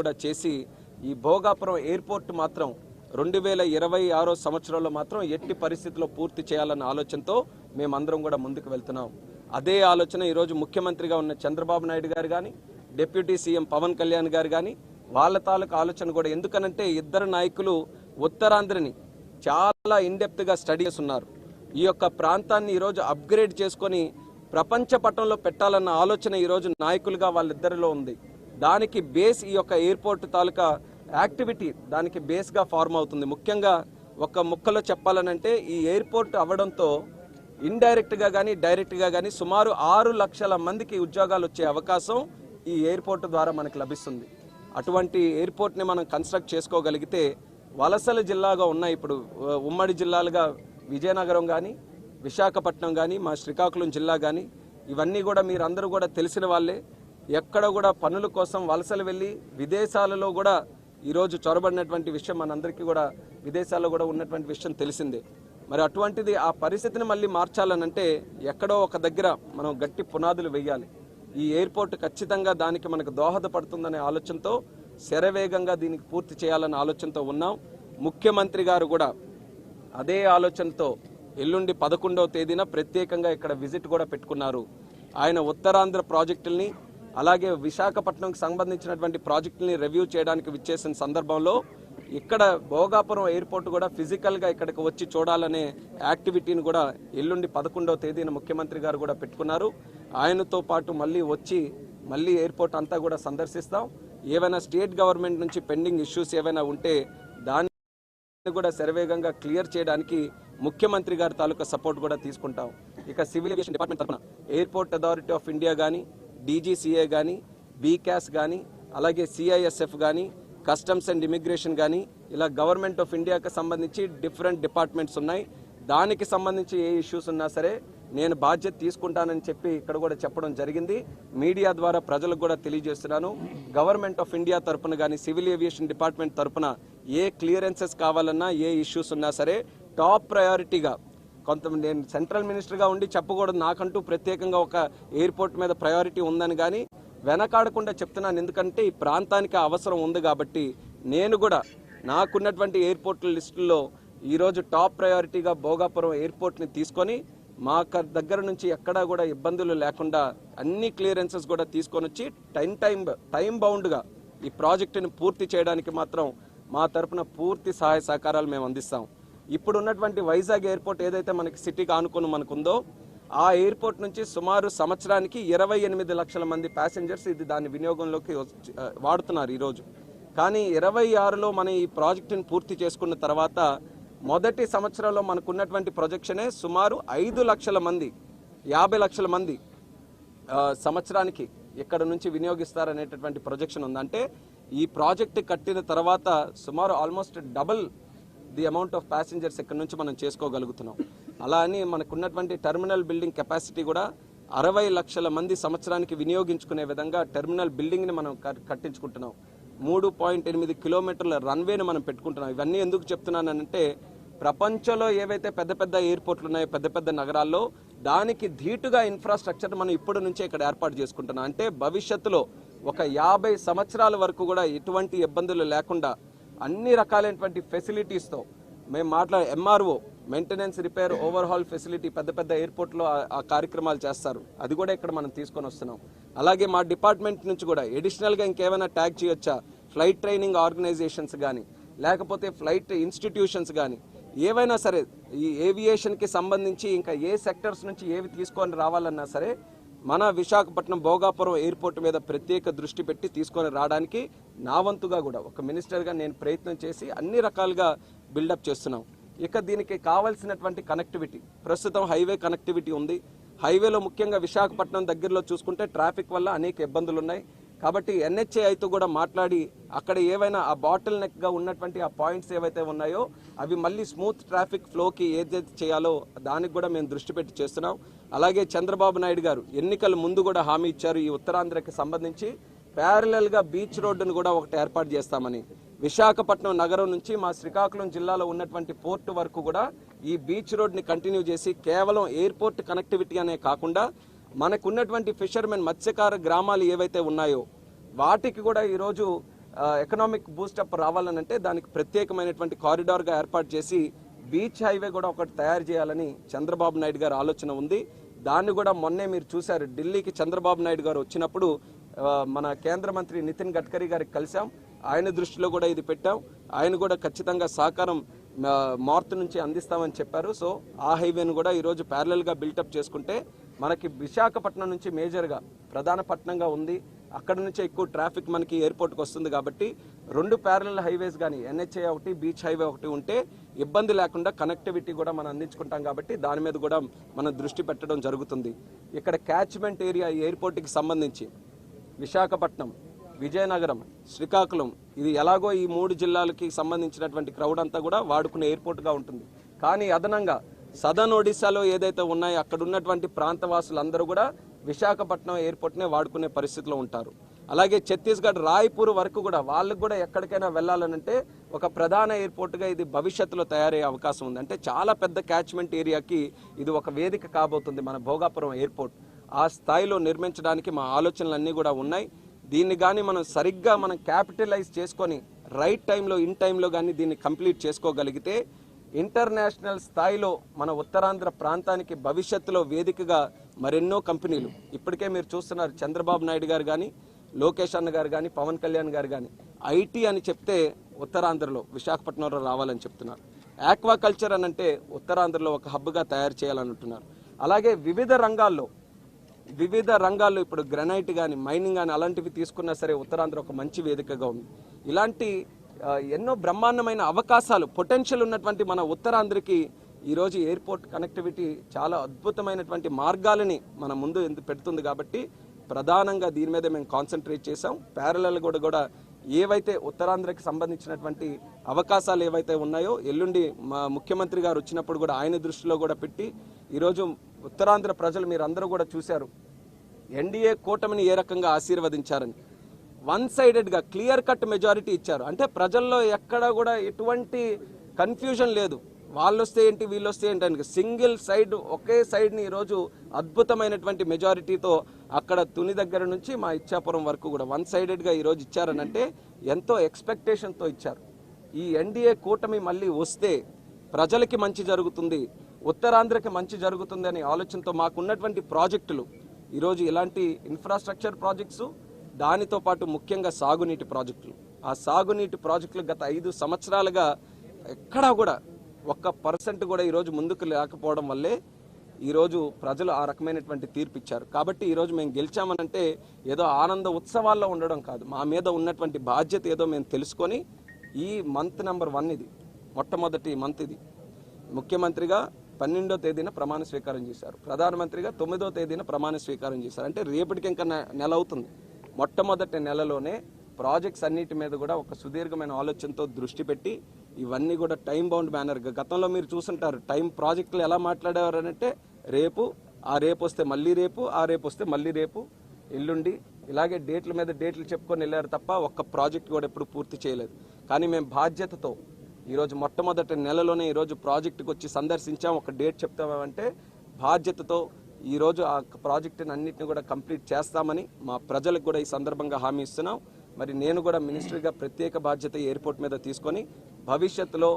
కూడా చేసి ఈ భోగాపురం ఎయిర్పోర్ట్ మాత్రం రెండు వేల ఇరవై ఆరో సంవత్సరంలో మాత్రం ఎట్టి పరిస్థితిలో పూర్తి చేయాలన్న ఆలోచనతో మేమందరం కూడా ముందుకు వెళ్తున్నాం. అదే ఆలోచన ఈరోజు ముఖ్యమంత్రిగా ఉన్న చంద్రబాబు నాయుడు గారు కానీ డిప్యూటీ సీఎం పవన్ కళ్యాణ్ గారు కానీ వాళ్ళ తాలూకు ఆలోచన కూడా ఎందుకనంటే ఇద్దరు నాయకులు ఉత్తరాంధ్రని చాలా గా స్టడీ చేస్తున్నారు. ఈ యొక్క ప్రాంతాన్ని ఈరోజు అప్గ్రేడ్ చేసుకొని ప్రపంచ పటంలో పెట్టాలన్న ఆలోచన ఈరోజు నాయకులుగా వాళ్ళిద్దరిలో ఉంది. దానికి బేస్ ఈ యొక్క ఎయిర్పోర్ట్ తాలూకా యాక్టివిటీ దానికి బేస్గా ఫార్మ్ అవుతుంది. ముఖ్యంగా ఒక ముక్కలో చెప్పాలనంటే ఈ ఎయిర్పోర్ట్ అవ్వడంతో ఇండైరెక్ట్గా కానీ డైరెక్ట్గా కానీ సుమారు ఆరు లక్షల మందికి ఉద్యోగాలు వచ్చే అవకాశం ఈ ఎయిర్పోర్ట్ ద్వారా మనకు లభిస్తుంది. అటువంటి ఎయిర్పోర్ట్ని మనం కన్స్ట్రక్ట్ చేసుకోగలిగితే వలసల జిల్లాగా ఉన్నాయి ఇప్పుడు ఉమ్మడి జిల్లాలుగా విజయనగరం కానీ విశాఖపట్నం కానీ మా శ్రీకాకుళం జిల్లా కానీ ఇవన్నీ కూడా మీరందరూ కూడా తెలిసిన వాళ్ళే. ఎక్కడ కూడా పనుల కోసం వలసలు వెళ్ళి విదేశాలలో కూడా ఈరోజు చొరబడినటువంటి విషయం మనందరికీ కూడా విదేశాల్లో కూడా ఉన్నటువంటి విషయం తెలిసిందే. మరి అటువంటిది ఆ పరిస్థితిని మళ్ళీ మార్చాలనంటే ఎక్కడో ఒక దగ్గర మనం గట్టి పునాదులు వేయాలి. ఈ ఎయిర్పోర్ట్ ఖచ్చితంగా దానికి మనకు దోహదపడుతుందనే ఆలోచనతో శరవేగంగా దీనికి పూర్తి చేయాలనే ఆలోచనతో ఉన్నాం. ముఖ్యమంత్రి గారు కూడా అదే ఆలోచనతో ఎల్లుండి పదకొండవ తేదీన ప్రత్యేకంగా ఇక్కడ విజిట్ కూడా పెట్టుకున్నారు. ఆయన ఉత్తరాంధ్ర ప్రాజెక్టుల్ని అలాగే విశాఖపట్నంకి సంబంధించినటువంటి ప్రాజెక్టుల్ని రివ్యూ చేయడానికి విచ్చేసిన సందర్భంలో ఇక్కడ భోగాపురం ఎయిర్పోర్ట్ కూడా ఫిజికల్గా ఇక్కడికి వచ్చి చూడాలనే యాక్టివిటీని కూడా ఎల్లుండి పదకొండవ తేదీన ముఖ్యమంత్రి గారు కూడా పెట్టుకున్నారు. ఆయనతో పాటు మళ్ళీ వచ్చి మళ్ళీ ఎయిర్పోర్ట్ అంతా కూడా సందర్శిస్తాం. ఏవైనా స్టేట్ గవర్నమెంట్ నుంచి పెండింగ్ ఇష్యూస్ ఏవైనా ఉంటే దాన్ని కూడా శరవేగంగా క్లియర్ చేయడానికి ముఖ్యమంత్రి గారి తాలూకా సపోర్ట్ కూడా తీసుకుంటాం. ఇక సివిల్ ఏవియేషన్ డిపార్ట్మెంట్ తరఫున ఎయిర్పోర్ట్ అథారిటీ ఆఫ్ ఇండియా కానీ డీజీసీఏ కానీ బీకాస్ కానీ అలాగే సిఐఎస్ఎఫ్ కానీ కస్టమ్స్ అండ్ ఇమిగ్రేషన్ కానీ ఇలా గవర్నమెంట్ ఆఫ్ ఇండియాకి సంబంధించి డిఫరెంట్ డిపార్ట్మెంట్స్ ఉన్నాయి. దానికి సంబంధించి ఏ ఇష్యూస్ ఉన్నా సరే నేను బాధ్యత తీసుకుంటానని చెప్పి ఇక్కడ కూడా చెప్పడం జరిగింది. మీడియా ద్వారా ప్రజలకు కూడా తెలియజేస్తున్నాను. గవర్నమెంట్ ఆఫ్ ఇండియా తరపున కానీ సివిల్ ఏవియేషన్ డిపార్ట్మెంట్ తరపున ఏ క్లియరెన్సెస్ కావాలన్నా ఏ ఇష్యూస్ ఉన్నా సరే టాప్ ప్రయారిటీగా కొంత నేను సెంట్రల్ మినిస్టర్గా ఉండి చెప్పకూడదు. నాకంటూ ప్రత్యేకంగా ఒక ఎయిర్పోర్ట్ మీద ప్రయారిటీ ఉందని కానీ వెనకాడకుండా చెప్తున్నాను. ఎందుకంటే ఈ ప్రాంతానికి అవసరం ఉంది కాబట్టి నేను కూడా నాకున్నటువంటి ఎయిర్పోర్ట్ల లిస్టులో ఈరోజు టాప్ ప్రయారిటీగా భోగాపురం ఎయిర్పోర్ట్ని తీసుకొని మా దగ్గర నుంచి ఎక్కడా కూడా ఇబ్బందులు లేకుండా అన్ని క్లియరెన్సెస్ కూడా తీసుకొని వచ్చి టైం టైం టైం బౌండ్గా ఈ ప్రాజెక్టుని పూర్తి చేయడానికి మాత్రం మా తరపున పూర్తి సహాయ సహకారాలు మేము అందిస్తాం. ఇప్పుడు ఉన్నటువంటి వైజాగ్ ఎయిర్పోర్ట్ ఏదైతే మనకి సిటీకి ఆనుకుని మనకుందో ఆ ఎయిర్పోర్ట్ నుంచి సుమారు సంవత్సరానికి ఇరవై ఎనిమిది లక్షల మంది ప్యాసింజర్స్ ఇది దాని వినియోగంలోకి వచ్చి- వాడుతున్నారు ఈరోజు. కానీ ఇరవై ఆరులో మన ఈ ప్రాజెక్టుని పూర్తి చేసుకున్న తర్వాత మొదటి సంవత్సరంలో మనకున్నటువంటి ప్రొజెక్షనే సుమారు ఐదు లక్షల మంది యాభై లక్షల మంది సంవత్సరానికి ఇక్కడ నుంచి వినియోగిస్తారనేటటువంటి ప్రొజెక్షన్ ఉందంటే ఈ ప్రాజెక్ట్ కట్టిన తర్వాత సుమారు almost double the amount of passengers ఇక్కడ నుంచి మనం చేసుకోగలుగుతున్నాం. అలా అని మనకున్నటువంటి టెర్మినల్ బిల్డింగ్ కెపాసిటీ కూడా అరవై లక్షల మంది సంవత్సరానికి వినియోగించుకునే విధంగా టెర్మినల్ బిల్డింగ్ని మనం కట్టించుకుంటున్నాం. మూడు పాయింట్ ఎనిమిది కిలోమీటర్ల రన్వేని మనం పెట్టుకుంటున్నాం. ఇవన్నీ ఎందుకు చెప్తున్నానంటే ప్రపంచంలో ఏవైతే పెద్ద పెద్ద ఎయిర్పోర్ట్లు ఉన్నాయో పెద్ద పెద్ద నగరాల్లో దానికి ధీటుగా ఇన్ఫ్రాస్ట్రక్చర్ మనం ఇప్పటి నుంచే ఇక్కడ ఏర్పాటు చేసుకుంటున్నాం. అంటే భవిష్యత్తులో ఒక యాభై సంవత్సరాల వరకు కూడా ఎటువంటి ఇబ్బందులు లేకుండా అన్ని రకాలైనటువంటి ఫెసిలిటీస్తో మేము మాట్లాడే MRO maintenance repair overhaul facility పెద్ద పెద్ద ఎయిర్పోర్ట్లో ఆ- ఆ కార్యక్రమాలు చేస్తారు. అది కూడా ఇక్కడ మనం తీసుకొని వస్తున్నాం. అలాగే మా డిపార్ట్మెంట్ నుంచి కూడా ఎడిషనల్గా ఇంకేమైనా ట్యాగ్ చేయొచ్చా? ఫ్లైట్ ట్రైనింగ్ ఆర్గనైజేషన్స్ కానీ లేకపోతే ఫ్లైట్ ఇన్స్టిట్యూషన్స్ కానీ ఏవైనా సరే ఈ ఏవియేషన్కి సంబంధించి ఇంకా ఏ సెక్టర్స్ నుంచి ఏవి తీసుకొని రావాలన్నా సరే మన విశాఖపట్నం భోగాపురం ఎయిర్పోర్ట్ మీద ప్రత్యేక దృష్టి పెట్టి తీసుకొని రావడానికి నా వంతుగా కూడా ఒక మినిస్టర్గా నేను ప్రయత్నం చేసి అన్ని రకాలుగా బిల్డప్ చేస్తున్నాం. ఇక దీనికి కావాల్సినటువంటి కనెక్టివిటీ ప్రస్తుతం హైవే కనెక్టివిటీ ఉంది. హైవేలో ముఖ్యంగా విశాఖపట్నం దగ్గరలో చూసుకుంటే ట్రాఫిక్ వల్ల అనేక ఇబ్బందులు ఉన్నాయి కాబట్టి ఎన్హెచ్ఏ అయితే కూడా మాట్లాడి అక్కడ ఏవైనా ఆ బాటిల్ నెక్గా ఉన్నటువంటి ఆ పాయింట్స్ ఏవైతే ఉన్నాయో అవి మళ్ళీ స్మూత్ ట్రాఫిక్ ఫ్లోకి ఏదైతే చేయాలో దానికి కూడా మేము దృష్టి పెట్టి చేస్తున్నాం. అలాగే చంద్రబాబు నాయుడు గారు ఎన్నికల ముందు కూడా హామీ ఇచ్చారు ఈ ఉత్తరాంధ్రకి సంబంధించి. ప్యారలల్గా బీచ్ రోడ్డును కూడా ఒకటి ఏర్పాటు చేస్తామని విశాఖపట్నం నగరం నుంచి మా శ్రీకాకుళం జిల్లాలో ఉన్నటువంటి పోర్టు వరకు కూడా ఈ బీచ్ రోడ్ని కంటిన్యూ చేసి కేవలం ఎయిర్పోర్ట్ కనెక్టివిటీ అనే కాకుండా మనకున్నటువంటి ఫిషర్మెన్ మత్స్యకార గ్రామాలు ఏవైతే ఉన్నాయో వాటికి కూడా ఈరోజు ఎకనామిక్ బూస్టప్ రావాలనంటే దానికి ప్రత్యేకమైనటువంటి కారిడార్గా ఏర్పాటు చేసి బీచ్ హైవే కూడా ఒకటి తయారు చేయాలని చంద్రబాబు నాయుడు గారి ఆలోచన ఉంది. దాన్ని కూడా మొన్నే మీరు చూశారు. ఢిల్లీకి చంద్రబాబు నాయుడు గారు వచ్చినప్పుడు మన కేంద్ర మంత్రి నితిన్ గడ్కరీ గారికి కలిసాం ఆయన దృష్టిలో కూడా ఇది పెట్టాం. ఆయన కూడా ఖచ్చితంగా సహకారం మార్త్ నుంచి అందిస్తామని చెప్పారు. సో ఆ హైవేను కూడా ఈరోజు ప్యారలల్గా బిల్టప్ చేసుకుంటే మనకి విశాఖపట్నం నుంచి మేజర్గా ప్రధాన పట్టణంగా ఉంది. అక్కడ నుంచే ఎక్కువ ట్రాఫిక్ మనకి ఎయిర్పోర్ట్కి వస్తుంది కాబట్టి రెండు ప్యారలల్ హైవేస్ కానీ ఎన్హెచ్ఏ ఒకటి బీచ్ హైవే ఒకటి ఉంటే ఇబ్బంది లేకుండా కనెక్టివిటీ కూడా మనం అందించుకుంటాం కాబట్టి దాని మీద కూడా మనం దృష్టి పెట్టడం జరుగుతుంది. ఇక్కడ క్యాచ్మెంట్ ఏరియా ఎయిర్పోర్ట్కి సంబంధించి విశాఖపట్నం విజయనగరం శ్రీకాకుళం ఇది ఎలాగో ఈ మూడు జిల్లాలకి సంబంధించినటువంటి క్రౌడ్ అంతా కూడా వాడుకునే ఎయిర్పోర్ట్గా ఉంటుంది. కానీ అదనంగా సదర్న్ ఒడిశాలో ఏదైతే ఉన్నాయో అక్కడ ఉన్నటువంటి ప్రాంతవాసులందరూ కూడా విశాఖపట్నం ఎయిర్పోర్ట్నే వాడుకునే పరిస్థితిలో ఉంటారు. అలాగే ఛత్తీస్గఢ్ రాయ్పూర్ వరకు కూడా వాళ్ళకు కూడా ఎక్కడికైనా వెళ్ళాలనంటే ఒక ప్రధాన ఎయిర్పోర్ట్గా ఇది భవిష్యత్తులో తయారయ్యే అవకాశం ఉంది. అంటే చాలా పెద్ద క్యాచ్మెంట్ ఏరియాకి ఇది ఒక వేదిక కాబోతుంది మన భోగాపురం ఎయిర్పోర్ట్. ఆ స్థాయిలో నిర్మించడానికి మా ఆలోచనలన్నీ కూడా ఉన్నాయి. దీన్ని కానీ మనం సరిగ్గా మనం క్యాపిటలైజ్ చేసుకొని రైట్ టైంలో ఇన్ టైంలో కానీ దీన్ని కంప్లీట్ చేసుకోగలిగితే ఇంటర్నేషనల్ స్థాయిలో మన ఉత్తరాంధ్ర ప్రాంతానికి భవిష్యత్తులో వేదికగా మరెన్నో కంపెనీలు ఇప్పటికే మీరు చూస్తున్నారు చంద్రబాబు నాయుడు గారు కానీ లోకేష్ అన్న గారు కానీ పవన్ కళ్యాణ్ గారు కానీ ఐటీ అని చెప్తే ఉత్తరాంధ్రలో విశాఖపట్నంలో రావాలని చెప్తున్నారు. ఆక్వాకల్చర్ అని అంటే ఉత్తరాంధ్రలో ఒక హబ్గా తయారు చేయాలని అంటున్నారు అలాగే వివిధ రంగాల్లో వివిధ రంగాల్లో ఇప్పుడు గ్రనైట్ కానీ మైనింగ్ కానీ అలాంటివి తీసుకున్నా సరే ఉత్తరాంధ్ర ఒక మంచి వేదికగా ఉంది. ఇలాంటి ఎన్నో బ్రహ్మాండమైన అవకాశాలు పొటెన్షియల్ ఉన్నటువంటి మన ఉత్తరాంధ్రకి ఈరోజు ఎయిర్పోర్ట్ కనెక్టివిటీ చాలా అద్భుతమైనటువంటి మార్గాలని మన ముందు ఎందుకు పెడుతుంది కాబట్టి ప్రధానంగా దీని మీద మేము కాన్సన్ట్రేట్ చేసాం ప్యారలల్ కూడా కూడా ఏవైతే ఉత్తరాంధ్రకి సంబంధించినటువంటి అవకాశాలు ఏవైతే ఉన్నాయో ఎల్లుండి మా ముఖ్యమంత్రి గారు వచ్చినప్పుడు కూడా ఆయన దృష్టిలో కూడా పెట్టి ఈరోజు ఉత్తరాంధ్ర ప్రజలు మీరందరూ కూడా చూశారు. ఎన్డీఏ కూటమిని ఏ రకంగా ఆశీర్వదించారని. వన్ సైడెడ్గా క్లియర్ కట్ మెజారిటీ ఇచ్చారు. అంటే ప్రజల్లో ఎక్కడ కూడా ఎటువంటి కన్ఫ్యూజన్ లేదు. వాళ్ళు వస్తే ఏంటి వీళ్ళు వస్తే ఏంటి అని. సింగిల్ సైడ్ ఒకే సైడ్ని ఈరోజు అద్భుతమైనటువంటి మెజారిటీతో అక్కడ తుని దగ్గర నుంచి మా ఇచ్చాపురం వరకు కూడా వన్ సైడెడ్గా ఈరోజు ఇచ్చారని అంటే ఎంతో ఎక్స్పెక్టేషన్తో ఇచ్చారు. ఈ ఎన్డీఏ కూటమి మళ్ళీ వస్తే ప్రజలకి మంచి జరుగుతుంది. ఉత్తరాంధ్రకి మంచి జరుగుతుంది అనే ఆలోచనతో మాకున్నటువంటి ప్రాజెక్టులు. ఈరోజు ఇలాంటి ఇన్ఫ్రాస్ట్రక్చర్ ప్రాజెక్ట్స్ దానితో పాటు ముఖ్యంగా సాగునీటి ప్రాజెక్టులు. ఆ సాగునీటి ప్రాజెక్టులు గత ఐదు సంవత్సరాలుగా ఎక్కడా కూడా ఒక్క పర్సెంట్ కూడా ఈరోజు ముందుకు లేకపోవడం వల్లే ఈరోజు ప్రజలు ఆ రకమైనటువంటి తీర్పు ఇచ్చారు కాబట్టి ఈరోజు మేము గెలిచామనంటే ఏదో ఆనంద ఉత్సవాల్లో ఉండడం కాదు. మా మీద ఉన్నటువంటి బాధ్యత ఏదో మేము తెలుసుకొని ఈ మంత్ నెంబర్ వన్ ఇది. మొట్టమొదటి మంత్ ఇది. ముఖ్యమంత్రిగా పన్నెండో తేదీన ప్రమాణ స్వీకారం చేశారు. ప్రధానమంత్రిగా తొమ్మిదో తేదీన ప్రమాణ స్వీకారం చేశారు. అంటే రేపటికి ఇంకా నెల అవుతుంది. మొట్టమొదటి నెలలోనే ప్రాజెక్ట్స్ అన్నిటి మీద కూడా ఒక సుదీర్ఘమైన ఆలోచనతో దృష్టి పెట్టి ఇవన్నీ కూడా టైం బౌండ్ మేనర్గా గతంలో మీరు చూసుంటారు. టైం ప్రాజెక్టులు ఎలా మాట్లాడేవారు అంటే రేపు ఆ రేపు వస్తే మళ్ళీ రేపు ఆ రేపు వస్తే మళ్ళీ రేపు ఎల్లుండి. ఇలాగే డేట్ల మీద డేట్లు చెప్పుకొని వెళ్ళారు తప్ప ఒక్క ప్రాజెక్ట్ కూడా ఎప్పుడు పూర్తి చేయలేదు. కానీ మేము బాధ్యతతో ఈరోజు మొట్టమొదటి నెలలోనే ఈరోజు ప్రాజెక్టుకు వచ్చి సందర్శించాం. ఒక డేట్ చెప్తామంటే బాధ్యతతో ఈరోజు ఆ ప్రాజెక్టుని అన్నింటిని కూడా కంప్లీట్ చేస్తామని మా ప్రజలకు కూడా ఈ సందర్భంగా హామీ ఇస్తున్నాం. మరి నేను కూడా మినిస్టర్గా ప్రత్యేక బాధ్యత ఎయిర్పోర్ట్ మీద తీసుకొని భవిష్యత్తులో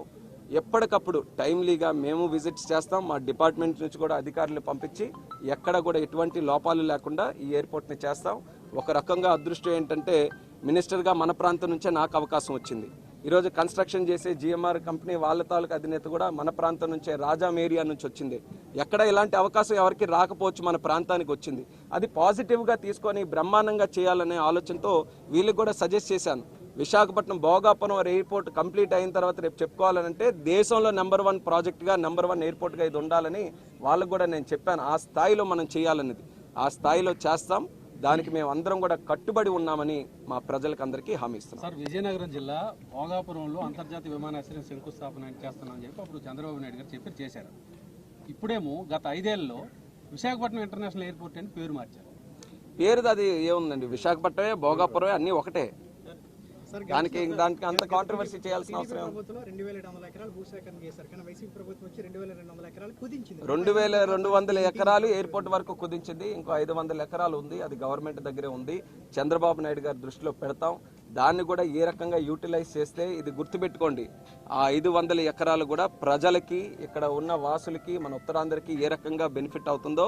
ఎప్పటికప్పుడు టైమ్లీగా మేము విజిట్స్ చేస్తాం. మా డిపార్ట్మెంట్ నుంచి కూడా అధికారులు పంపించి ఎక్కడ కూడా ఎటువంటి లోపాలు లేకుండా ఈ ఎయిర్పోర్ట్ని చేస్తాం. ఒక రకంగా అదృష్టం ఏంటంటే మినిస్టర్గా మన ప్రాంతం నుంచే నాకు అవకాశం వచ్చింది. ఈరోజు కన్స్ట్రక్షన్ చేసే జిఎంఆర్ కంపెనీ వాళ్ళ తాలూకు అధినేత కూడా మన ప్రాంతం నుంచే రాజాం ఏరియా నుంచి వచ్చింది. ఎక్కడ ఇలాంటి అవకాశం ఎవరికి రాకపోవచ్చు మన ప్రాంతానికి వచ్చింది. అది పాజిటివ్గా తీసుకొని బ్రహ్మాండంగా చేయాలనే ఆలోచనతో వీళ్ళకి కూడా సజెస్ట్ చేశాను. విశాఖపట్నం భోగాపురం ఎయిర్పోర్ట్ కంప్లీట్ అయిన తర్వాత రేపు చెప్పుకోవాలంటే దేశంలో నెంబర్ వన్ ప్రాజెక్ట్గా నెంబర్ వన్ ఎయిర్పోర్ట్గా ఇది ఉండాలని వాళ్ళకు కూడా నేను చెప్పాను. ఆ స్థాయిలో మనం చేయాలనేది. ఆ స్థాయిలో చేస్తాం. దానికి మేము అందరం కూడా కట్టుబడి ఉన్నామని మా ప్రజలకు అందరికీ హామీ ఇస్తున్నాం. సార్ విజయనగరం జిల్లా భోగాపురంలో అంతర్జాతీయ విమానాశ్రయం శంకుస్థాపన చేస్తున్నామని చెప్పి అప్పుడు చంద్రబాబు నాయుడు గారు చెప్పి చేశారు. ఇప్పుడేమో గత ఐదేళ్ళలో విశాఖపట్నం ఇంటర్నేషనల్ ఎయిర్పోర్ట్ అని పేరు మార్చారు. పేరుది అది ఏముందండి? విశాఖపట్నమే భోగాపురమే అన్నీ ఒకటే. దానికి దానికి అంత కాంట్రవర్సీ చేయాల్సిన అవసరం రెండు వేల రెండు వందల ఎకరాలు ఎయిర్పోర్ట్ వరకు కుదించింది. ఇంకో ఐదు వందల ఎకరాలు ఉంది. అది గవర్నమెంట్ దగ్గరే ఉంది. చంద్రబాబు నాయుడు గారి దృష్టిలో పెడతాం. దాన్ని కూడా ఏ రకంగా యూటిలైజ్ చేస్తే ఇది గుర్తుపెట్టుకోండి. ఆ ఐదు వందల ఎకరాలు కూడా ప్రజలకి ఇక్కడ ఉన్న వాసులకి మన ఉత్తరాంధ్రకి ఏ రకంగా బెనిఫిట్ అవుతుందో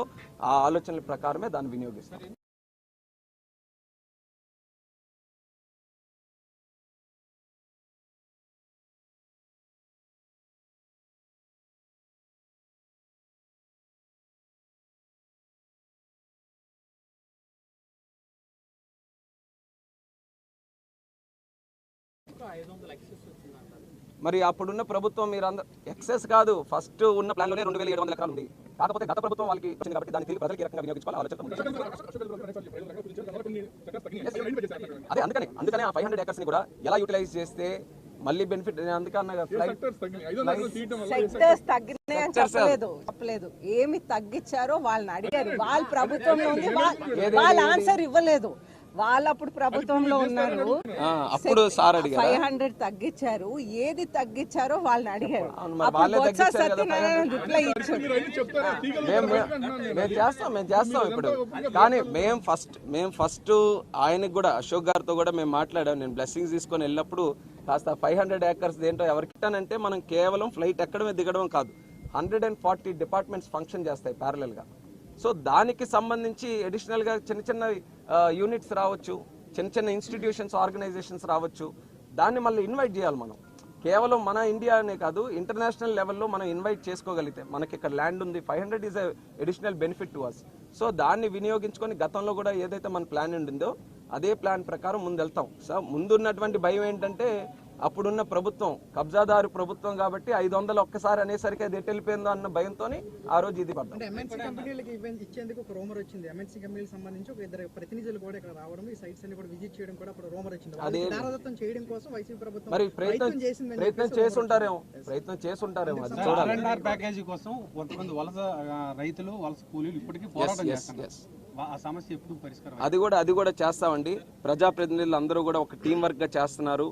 ఆ ఆలోచనల ప్రకారమే దాన్ని వినియోగిస్తాం. మరి అప్పుడున్న ప్రభుత్వం మీరు అందరూ ఎక్సెస్ కాదు ఫస్ట్ ఉన్న ప్లాన్లోనే రెండు వేల ఏడు వందల ఎకరాలు ఉంది. కాకపోతే గత ప్రభుత్వం వాళ్ళకి వచ్చింది కాబట్టి దాన్ని తిరిగి ప్రజలకి రకంగా వినియోగించుకోవాలి ఆలోచన. అదే అందుకనే అందుకనే ఆ ఫైవ్ హండ్రెడ్ ఎకర్స్ని కూడా ఎలా యూటిలైజ్ చేస్తే మళ్ళీ బెనిఫిట్ అందుకన్నా ఫ్లైట్ సెక్టర్స్ తగ్గినాయని చెప్పలేదు చెప్పలేదు. ఏమి తగ్గించారో వాళ్ళని అడిగారు. వాళ్ళ ప్రభుత్వంలో ఉంది వాళ్ళ- వాళ్ళ ఆన్సర్ ఇవ్వలేదు. వాళ్ళు అప్పుడు ప్రభుత్వంలో ఉన్నారు. అప్పుడు సార్ అడిగారు? ఫైవ్ హండ్రెడ్ తగ్గించారు. ఏది తగ్గించారో వాళ్ళని అడిగారు. అప్పుడు బొత్స సత్యనారాయణ రిప్లై మేము మేము చేస్తాం మేము చేస్తాం ఇప్పుడు. కానీ మేము ఫస్ట్ మేము ఫస్ట్ ఆయనకు కూడా అశోక్ గారితో కూడా మేము మాట్లాడాం. నేను బ్లెస్సింగ్స్ తీసుకొని వెళ్ళినప్పుడు కాస్త ఫైవ్ హండ్రెడ్ ఏకర్స్ ఏంటో ఎవరికి ఇట్టానంటే మనం కేవలం ఫ్లైట్ ఎక్కడమే దిగడం కాదు. Hundred and forty departments function చేస్తాయి parallel గా. సో దానికి సంబంధించి అడిషనల్గా చిన్న చిన్న యూనిట్స్ రావచ్చు చిన్న చిన్న ఇన్స్టిట్యూషన్స్ ఆర్గనైజేషన్స్ రావచ్చు. దాన్ని మళ్ళీ ఇన్వైట్ చేయాలి మనం. కేవలం మన ఇండియానే కాదు ఇంటర్నేషనల్ లెవెల్లో మనం ఇన్వైట్ చేసుకోగలిగితే మనకి ఇక్కడ ల్యాండ్ ఉంది five hundred is additional benefit to us so దాన్ని వినియోగించుకొని గతంలో కూడా ఏదైతే మన ప్లాన్ ఉండిందో అదే ప్లాన్ ప్రకారం ముందు వెళ్తాం సో ముందున్నటువంటి భయం ఏంటంటే అప్పుడున్న ప్రభుత్వం కబ్జాదారు ప్రభుత్వం కాబట్టి ఐదు వందలు ఒక్కసారి అనేసరికి అది ఎటు వెళ్ళిపోయిందో అన్న భయంతో ఆ రోజు ఇది ఇచ్చేందుకు ఒక రోమర్ వచ్చింది. ఎంఎన్సీ కంపెనీలకు సంబంధించి ఒక ఇద్దరు ప్రతినిధులు కూడా ఇక్కడ రావడం ఈ సైట్స్ అన్ని కూడా విజిట్ చేయడం కూడా అప్పుడు రోమర్ వచ్చింది. చేయడం కోసం వైసీపీ ప్రభుత్వం మరి ప్రయత్నం ప్రయత్నం ప్రయత్నం చేసుంటారేమో ప్రయత్నం అది చూడాలి. ఆర్ఎన్ఆర్ ప్యాకేజీ కోసం కొంతమంది వలస ఆ, రైతులు వలస కూలీలు ఇప్పటికీ పోరాటం yes, చేస్తున్నారు. yes. వా- ఆ సమస్య ఎప్పుడు పరిష్కారం అది కూడా అది కూడా చేస్తామండి. ప్రజాప్రతినిధులు అందరూ కూడా ఒక టీం వర్క్గా చేస్తున్నారు.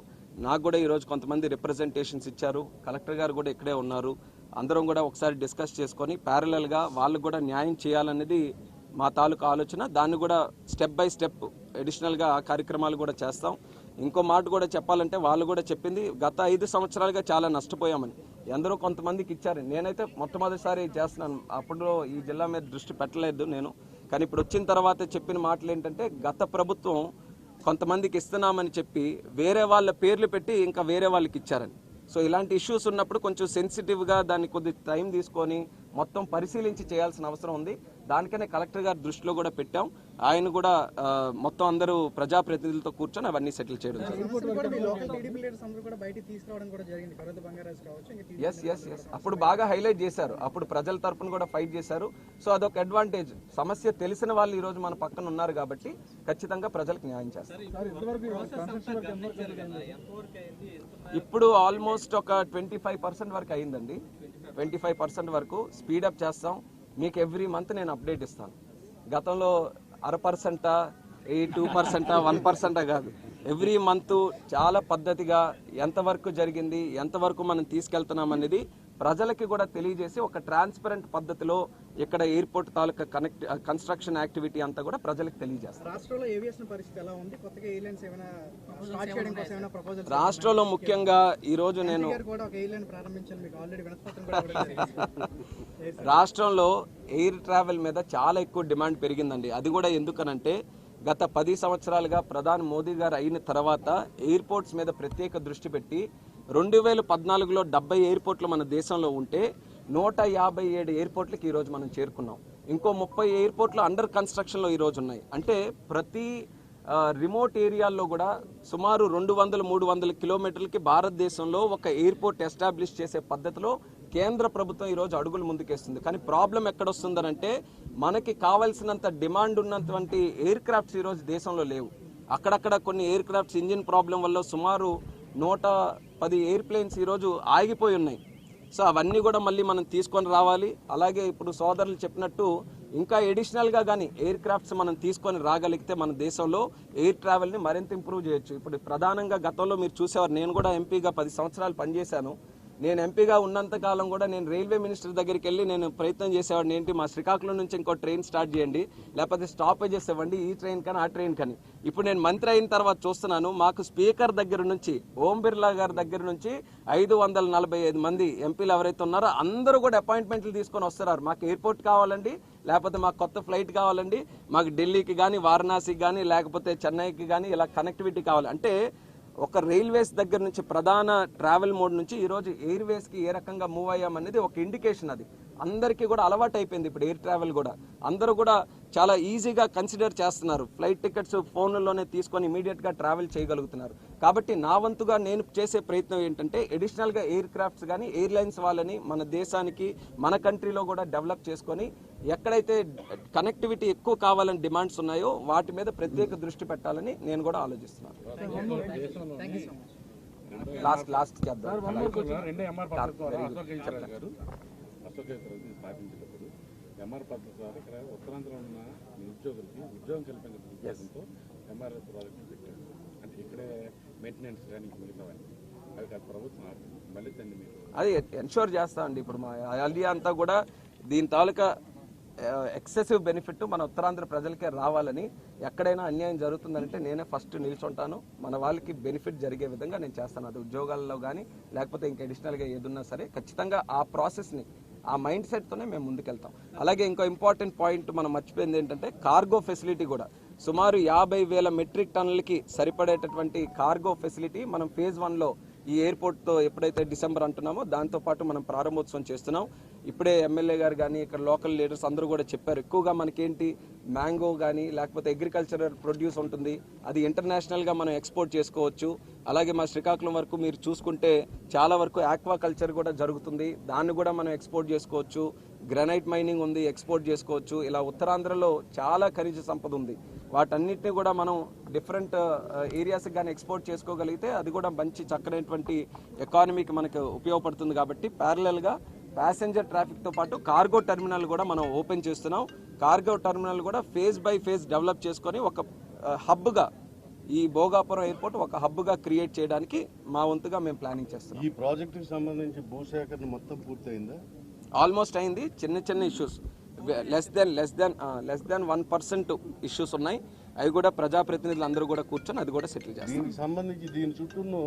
నాకు కూడా ఈరోజు కొంతమంది రిప్రజెంటేషన్స్ ఇచ్చారు. కలెక్టర్ గారు కూడా ఇక్కడే ఉన్నారు. అందరం కూడా ఒకసారి డిస్కస్ చేసుకొని ప్యారలల్గా వాళ్ళకు కూడా న్యాయం చేయాలనేది మా తాలూకా ఆలోచన. దాన్ని కూడా స్టెప్ బై స్టెప్ అడిషనల్గా కార్యక్రమాలు కూడా చేస్తాం. ఇంకో మాట కూడా చెప్పాలంటే వాళ్ళు కూడా చెప్పింది గత ఐదు సంవత్సరాలుగా చాలా నష్టపోయామని. ఎందరో కొంతమందికి ఇచ్చారు. నేనైతే మొట్టమొదటిసారి చేస్తున్నాను. అప్పుడు ఈ జిల్లా మీద దృష్టి పెట్టలేదు నేను. కానీ ఇప్పుడు వచ్చిన తర్వాత చెప్పిన మాటలు ఏంటంటే గత ప్రభుత్వం కొంతమందికి ఇస్తున్నామని చెప్పి వేరే వాళ్ళ పేర్లు పెట్టి ఇంకా వేరే వాళ్ళకి ఇచ్చారని. సో ఇలాంటి ఇష్యూస్ ఉన్నప్పుడు కొంచెం సెన్సిటివ్గా దాన్ని కొద్ది టైం తీసుకొని మొత్తం పరిశీలించి చేయాల్సిన అవసరం ఉంది. దానికనే కలెక్టర్ గారి దృష్టిలో కూడా పెట్టాం. ఆయన కూడా మొత్తం అందరూ ప్రజాప్రతినిధులతో కూర్చొని అవన్నీ సెటిల్ చేయడం ఎస్ ఎస్ ఎస్ అప్పుడు బాగా హైలైట్ చేశారు. అప్పుడు ప్రజల తరపున కూడా ఫైట్ చేశారు. సో అదొక అడ్వాంటేజ్ సమస్య తెలిసిన వాళ్ళు ఈ రోజు మన పక్కన ఉన్నారు కాబట్టి ఖచ్చితంగా ప్రజలకు న్యాయం చేస్తారు. ఇప్పుడు ఆల్మోస్ట్ ఒక ట్వంటీ ఫైవ్ పర్సెంట్ వరకు అయిందండి. ట్వంటీ ఫైవ్ పర్సెంట్ వరకు స్పీడప్ చేస్తాం. మీకు ఎవ్రీ మంత్ నేను అప్డేట్ ఇస్తాను. గతంలో అర పర్సెంటా ఈ టూ పర్సెంటా వన్ పర్సెంటా కాదు. ఎవ్రీ మంత్ చాలా పద్ధతిగా ఎంతవరకు జరిగింది ఎంతవరకు మనం తీసుకెళ్తున్నాం అనేది ప్రజలకి కూడా తెలియజేసి ఒక ట్రాన్స్పరెంట్ పద్ధతిలో ఇక్కడ ఎయిర్పోర్ట్ తాలూకా కనెక్ట్ కన్స్ట్రక్షన్ యాక్టివిటీ అంతా కూడా ప్రజలకు తెలియజేస్తాం రాష్ట్రంలో ఏవియేషన్ పరిస్థితి ఎలా ఉంది? కొత్తగా ఎయిర్లైన్స్ ఏమైనా స్టార్ట్ చేయడం కోసం ఏమైనా ప్రపోజల్ రాష్ట్రంలో ముఖ్యంగా ఈ రోజు నేను. రాష్ట్రంలో ఎయిర్ ట్రావెల్ మీద చాలా ఎక్కువ డిమాండ్ పెరిగిందండి. అది కూడా ఎందుకనంటే గత పది సంవత్సరాలుగా ప్రధాని మోదీ గారు అయిన తర్వాత ఎయిర్పోర్ట్స్ మీద ప్రత్యేక దృష్టి పెట్టి రెండు వేల పద్నాలుగులో డెబ్బై ఎయిర్పోర్ట్లు మన దేశంలో ఉంటే నూట యాభై ఏడు ఎయిర్పోర్ట్లకి ఈరోజు మనం చేరుకున్నాం. ఇంకో ముప్పై ఎయిర్పోర్ట్లు అండర్ కన్స్ట్రక్షన్లో ఈరోజు ఉన్నాయి. అంటే ప్రతి రిమోట్ ఏరియాల్లో కూడా సుమారు రెండు వందల మూడు వందల కిలోమీటర్లకి భారతదేశంలో ఒక ఎయిర్పోర్ట్ ఎస్టాబ్లిష్ చేసే పద్ధతిలో కేంద్ర ప్రభుత్వం ఈరోజు అడుగులు ముందుకేస్తుంది. కానీ ప్రాబ్లం ఎక్కడొస్తుందనంటే మనకి కావాల్సినంత డిమాండ్ ఉన్నటువంటి ఎయిర్ క్రాఫ్ట్స్ ఈరోజు దేశంలో లేవు. అక్కడక్కడ కొన్ని ఎయిర్ క్రాఫ్ట్స్ ఇంజిన్ ప్రాబ్లం వల్ల సుమారు నూట పది ఎయిర్ప్లేన్స్ ఈరోజు ఆగిపోయి ఉన్నాయి. సో అవన్నీ కూడా మళ్ళీ మనం తీసుకొని రావాలి. అలాగే ఇప్పుడు సోదరులు చెప్పినట్టు ఇంకా ఎడిషనల్గా కానీ ఎయిర్ క్రాఫ్ట్స్ మనం తీసుకొని రాగలిగితే మన దేశంలో ఎయిర్ ట్రావెల్ని మరింత ఇంప్రూవ్ చేయొచ్చు. ఇప్పుడు ప్రధానంగా గతంలో మీరు చూసేవారు నేను కూడా ఎంపీగా పది సంవత్సరాలు పనిచేశాను. నేను ఎంపీగా ఉన్నంత కాలం కూడా నేను రైల్వే మినిస్టర్ దగ్గరికి వెళ్ళి నేను ప్రయత్నం చేసేవాడిని. ఏంటి? మా శ్రీకాకుళం నుంచి ఇంకో ట్రైన్ స్టార్ట్ చేయండి. లేకపోతే స్టాపేజెస్ ఇవ్వండి ఈ ట్రైన్ కానీ ఆ ట్రైన్ కానీ. ఇప్పుడు నేను మంత్రి అయిన తర్వాత చూస్తున్నాను మాకు స్పీకర్ దగ్గర నుంచి ఓం బిర్లా గారి దగ్గర నుంచి ఐదు వందల నలభై ఐదు మంది ఎంపీలు ఎవరైతే ఉన్నారో అందరూ కూడా అపాయింట్మెంట్లు తీసుకొని వస్తున్నారు. మాకు ఎయిర్పోర్ట్ కావాలండి లేకపోతే మాకు కొత్త ఫ్లైట్ కావాలండి మాకు ఢిల్లీకి కానీ వారణాసికి కానీ లేకపోతే చెన్నైకి కానీ ఇలా కనెక్టివిటీ కావాలి. అంటే ఒక రైల్వేస్ దగ్గర నుంచి ప్రధాన ట్రావెల్ మోడ్ నుంచి ఈరోజు ఎయిర్వేస్కి ఏ రకంగా మూవ్ అయ్యామనేది ఒక ఇండికేషన్ అది. అందరికీ కూడా అలవాటు అయిపోయింది ఇప్పుడు ఎయిర్ ట్రావెల్ కూడా. అందరూ కూడా చాలా ఈజీగా కన్సిడర్ చేస్తున్నారు. ఫ్లైట్ టికెట్స్ ఫోన్లలోనే తీసుకొని ఇమీడియట్గా ట్రావెల్ చేయగలుగుతున్నారు. కాబట్టి నా వంతుగా నేను చేసే ప్రయత్నం ఏంటంటే ఎడిషనల్గా ఎయిర్ క్రాఫ్ట్స్ కానీ ఎయిర్లైన్స్ వాళ్ళని మన దేశానికి మన కంట్రీలో కూడా డెవలప్ చేసుకొని ఎక్కడైతే కనెక్టివిటీ ఎక్కువ కావాలని డిమాండ్స్ ఉన్నాయో వాటి మీద ప్రత్యేక దృష్టి పెట్టాలని నేను కూడా ఆలోచిస్తున్నాను. లాస్ట్ లాస్ట్ చేద్దాం. రెండే ఎంఆర్ పద్ధతి ద్వారా అశోక్ గజరాజు గారు. అశోక్ గజరాజు స్థాపించేటప్పుడు ఎంఆర్ పద్ధతి ద్వారా ఇక్కడ ఉత్తరాంధ్ర ఉన్న నిరుద్యోగులకి ఉద్యోగం కల్పించే ఉద్దేశంతో ఎంఆర్ ప్రాజెక్ట్ పెట్టారు. అంటే ఇక్కడే మెయింటెనెన్స్ కానీ మిగతావన్నీ. అవి కాదు ప్రభుత్వం ఆపింది. మళ్ళీ దాన్ని మీరు అది ఎన్షూర్ చేస్తా అండి ఇప్పుడు మా ఐడియా అంతా కూడా దీని తాలూకా ఎక్సెసివ్ బెనిఫిట్ మన ఉత్తరాంధ్ర ప్రజలకే రావాలని ఎక్కడైనా అన్యాయం జరుగుతుందంటే నేనే ఫస్ట్ నిల్చుంటాను. మన వాళ్ళకి బెనిఫిట్ జరిగే విధంగా నేను చేస్తాను. అది ఉద్యోగాల్లో కానీ లేకపోతే ఇంకా అడిషనల్గా ఏదున్నా సరే ఖచ్చితంగా ఆ ప్రాసెస్ని ఆ మైండ్ సెట్తోనే మేము ముందుకెళ్తాం. అలాగే ఇంకో ఇంపార్టెంట్ పాయింట్ మనం మర్చిపోయింది ఏంటంటే కార్గో ఫెసిలిటీ కూడా. సుమారు యాభై వేల మెట్రిక్ టన్నులకి సరిపడేటటువంటి కార్గో ఫెసిలిటీ మనం ఫేజ్ వన్లో ఈ ఎయిర్పోర్ట్తో ఎప్పుడైతే డిసెంబర్ అంటున్నామో దాంతో పాటు మనం ప్రారంభోత్సవం చేస్తున్నాం. ఇప్పుడే ఎమ్మెల్యే గారు కానీ ఇక్కడ లోకల్ లీడర్స్ అందరూ కూడా చెప్పారు. ఎక్కువగా మనకేంటి మ్యాంగో కానీ లేకపోతే అగ్రికల్చరల్ ప్రొడ్యూస్ ఉంటుంది. అది ఇంటర్నేషనల్గా మనం ఎక్స్పోర్ట్ చేసుకోవచ్చు. అలాగే మా శ్రీకాకుళం వరకు మీరు చూసుకుంటే చాలా వరకు ఆక్వా కల్చర్ కూడా జరుగుతుంది. దాన్ని కూడా మనం ఎక్స్పోర్ట్ చేసుకోవచ్చు. గ్రనైట్ మైనింగ్ ఉంది ఎక్స్పోర్ట్ చేసుకోవచ్చు. ఇలా ఉత్తరాంధ్రలో చాలా ఖనిజ సంపద ఉంది. వాటన్నిటిని కూడా మనం డిఫరెంట్ ఏరియాస్కి కానీ ఎక్స్పోర్ట్ చేసుకోగలిగితే అది కూడా మంచి చక్కనైనటువంటి ఎకానమీకి మనకు ఉపయోగపడుతుంది కాబట్టి ప్యారలల్గా ప్యాసింజర్ ట్రాఫిక్తో పాటు కార్గో టెర్మినల్ కూడా మనం ఓపెన్ చేస్తున్నాం. కార్గో టెర్మినల్ కూడా ఫేజ్ బై ఫేజ్ డెవలప్ చేసుకొని ఒక హబ్గా ఈ భోగాపురం ఎయిర్పోర్ట్ ఒక హబ్గా క్రియేట్ చేయడానికి మా వంతుగా మేము ప్లానింగ్ చేస్తున్నాం. ఈ ప్రాజెక్టుకి సంబంధించి భూసేకరణ మొత్తం పూర్తయిందా? ఆల్మోస్ట్ అయింది. చిన్న చిన్న issues less than less than less than one percent issues ఉన్నాయి. అవి కూడా ప్రజాప్రతినిధులు అందరూ కూడా కూర్చొని అది కూడా సెటిల్ చేస్తారు. దీనికి సంబంధించి దీని చుట్టూను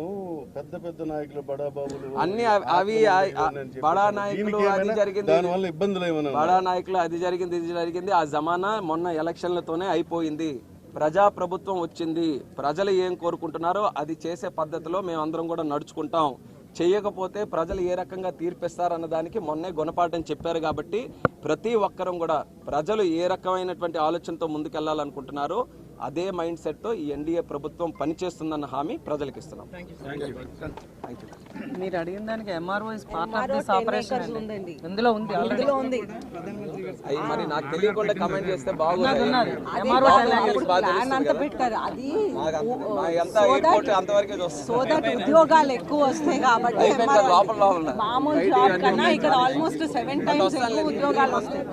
పెద్ద పెద్ద నాయకులు బడాబాబులు అన్ని అవి- బడా నాయకులు అది జరిగింది. దాని వల్ల ఇబ్బందులు ఏమైనా బడా నాయకులు అది జరిగింది ఇది జరిగింది. ఆ జమానా మొన్న ఎలక్షన్లతోనే అయిపోయింది. ప్రజా ప్రభుత్వం వచ్చింది. ప్రజలు ఏం కోరుకుంటున్నారో అది చేసే పద్ధతిలో మేమందరం కూడా నడుచుకుంటాం. చేయకపోతే ప్రజలు ఏ రకంగా తీర్పిస్తారన్న దానికి మొన్నే గుణపాఠం చెప్పారు కాబట్టి ప్రతి ఒక్కరం కూడా ప్రజలు ఏ రకమైనటువంటి ఆలోచనతో ముందుకెళ్ళాలనుకుంటున్నారో అదే మైండ్ సెట్తో ఈ ఎన్డీఏ ప్రభుత్వం పనిచేస్తుందన్న హామీ ప్రజలకు ఇస్తున్నాం. మీరు అడిగిన దానికి MRO is part of this ten operation. ఇందులో ఉంది అయ్యి మరి నాకు తెలియకుండా కమెంట్ చేస్తే బాగుంది అంతవరకే సో దట్ ఉద్యోగాలు ఎక్కువ వస్తాయి కాబట్టి మామూలు జాబ్ కన్నా ఇక్కడ ఆల్మోస్ట్ సెవెన్ టైమ్స్ ఎక్కువ ఉద్యోగాలు వస్తాయి.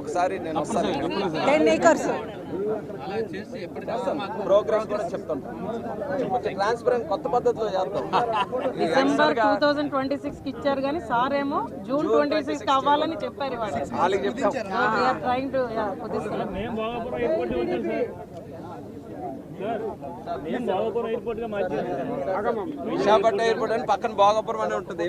ఒకసారి నేను టెన్ ఏకర్స్ ప్రోగ్రామ్ కూడా చెప్తాను కొంచెం ట్రాన్స్పరెంట్ కొత్త పద్ధతిలో చేద్దాం డిసెంబర్ టూ థౌజండ్ ట్వంటీ సిక్స్కి ఇచ్చారు కానీ సార్ ఏమో జూన్ ట్వంటీ సిక్స్ అవ్వాలని చెప్పారు ఇవాళ వాళ్ళకి చెప్తాం. టు విశాఖపట్నం ఎయిర్పోర్ట్ అని పక్కన భోగాపురం అని ఉంటుంది.